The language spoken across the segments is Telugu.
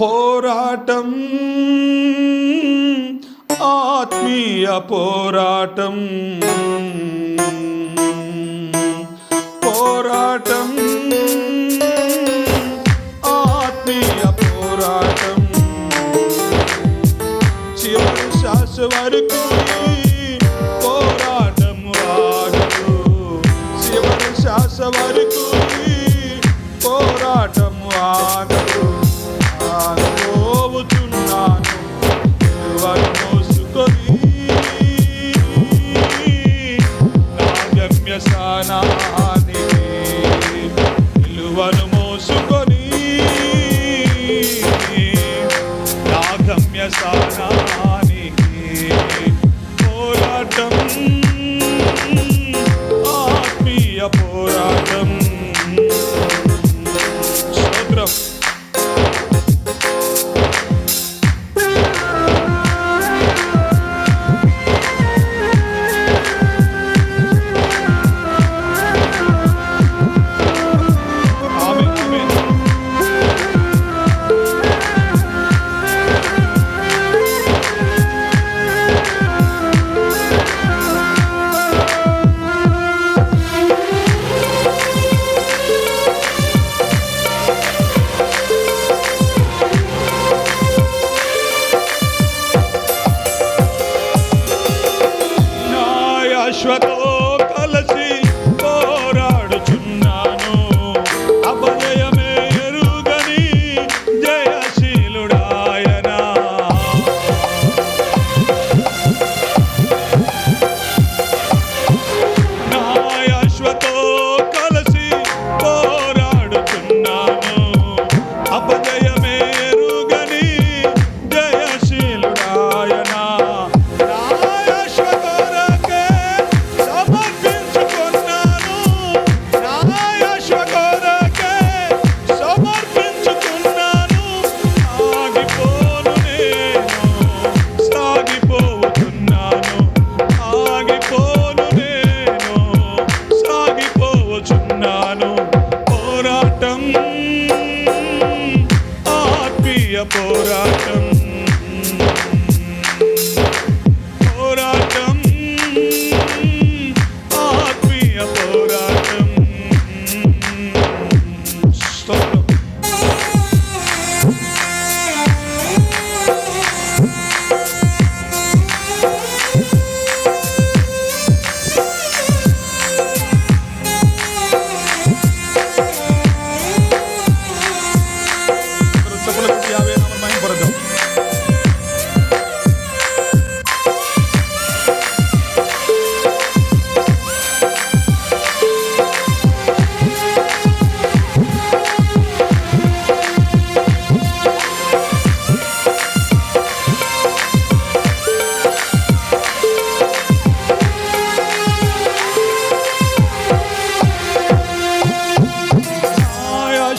పోరాటం ఆత్మీయ పోరాటం. పోరాటం ఆత్మీయ పోరాటం. చివరి శ్వాస వరకు పోరాటం ఆడు చివరి శ్వాస వరకు truck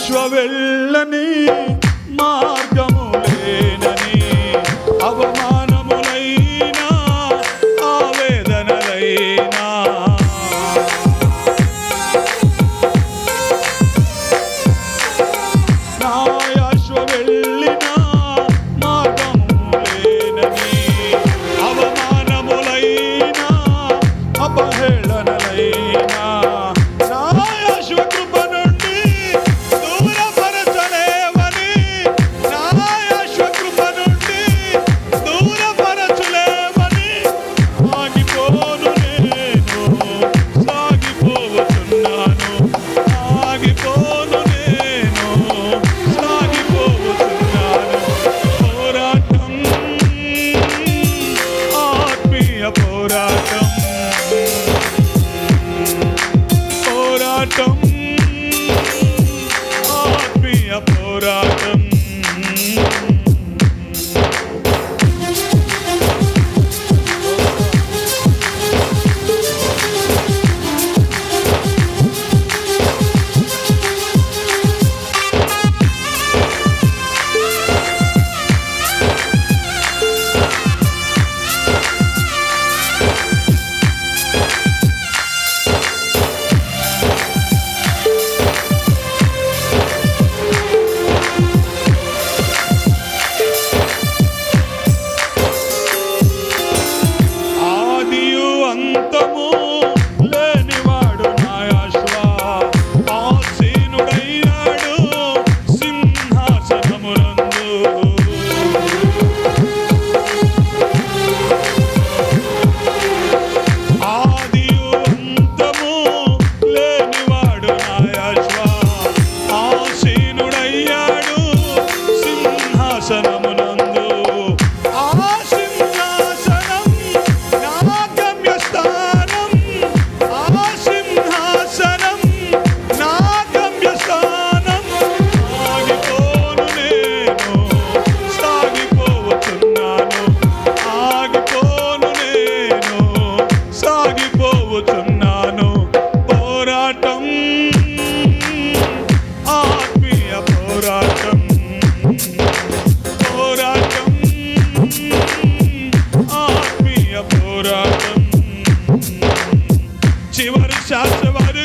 విశ్వవెళ్ళని మార్గం por.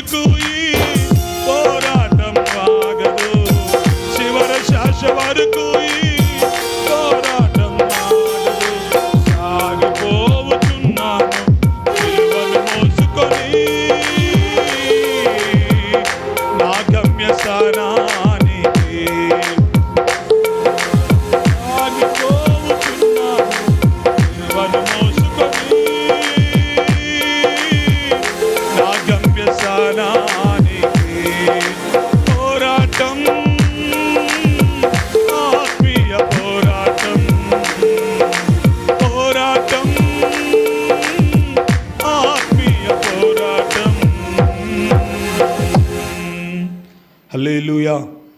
could go